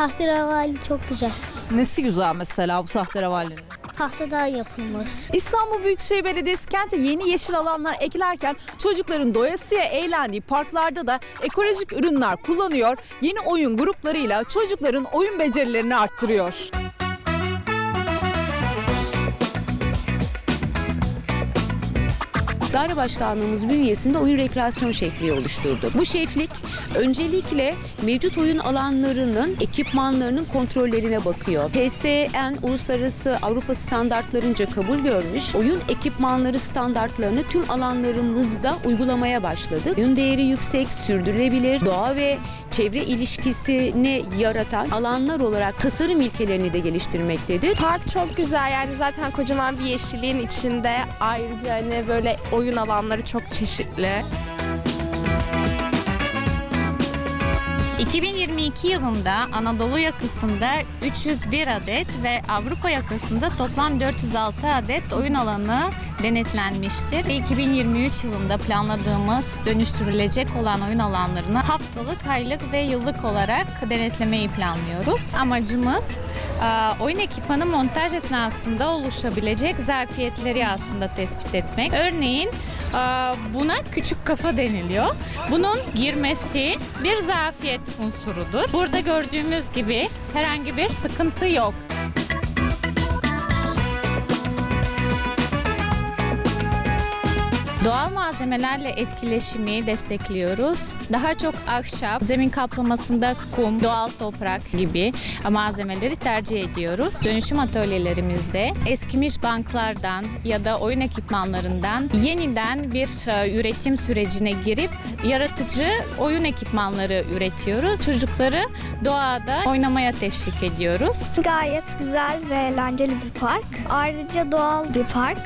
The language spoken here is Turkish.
Tahteravali çok güzel. Nesi güzel mesela bu tahterevalinin? Tahtadan yapılmış. İstanbul Büyükşehir Belediyesi kente yeni yeşil alanlar eklerken çocukların doyasıya eğlendiği parklarda da ekolojik ürünler kullanıyor. Yeni oyun gruplarıyla çocukların oyun becerilerini arttırıyor. Daire Başkanlığımız bünyesinde oyun rekreasyon şefliği oluşturduk. Bu şeflik öncelikle mevcut oyun alanlarının ekipmanlarının kontrollerine bakıyor. TSN uluslararası Avrupa standartlarınca kabul görmüş oyun ekipmanları standartlarını tüm alanlarımızda uygulamaya başladık. Oyun değeri yüksek, sürdürülebilir, doğa ve çevre ilişkisini yaratan alanlar olarak tasarım ilkelerini de geliştirmektedir. Park çok güzel yani zaten kocaman bir yeşilliğin içinde ayrıca hani böyle oyun alanları çok çeşitli. 2022 yılında Anadolu yakasında 301 adet ve Avrupa yakasında toplam 406 adet oyun alanı denetlenmiştir. Ve 2023 yılında planladığımız dönüştürülecek olan oyun alanlarını haftalık, aylık ve yıllık olarak denetlemeyi planlıyoruz. Amacımız e, oyun ekipmanı montaj esnasında oluşabilecek zafiyetleri aslında tespit etmek. Örneğin buna küçük kafa deniliyor. Bunun girmesi bir zafiyet unsurudur. Burada gördüğümüz gibi herhangi bir sıkıntı yok. Doğal malzemelerle etkileşimi destekliyoruz. Daha çok ahşap, zemin kaplamasında kum, doğal toprak gibi malzemeleri tercih ediyoruz. Dönüşüm atölyelerimizde eskimiş banklardan ya da oyun ekipmanlarından yeniden bir e, üretim sürecine girip yaratıcı oyun ekipmanları üretiyoruz. Çocukları doğada oynamaya teşvik ediyoruz. Gayet güzel ve eğlenceli bir park. Ayrıca doğal bir park.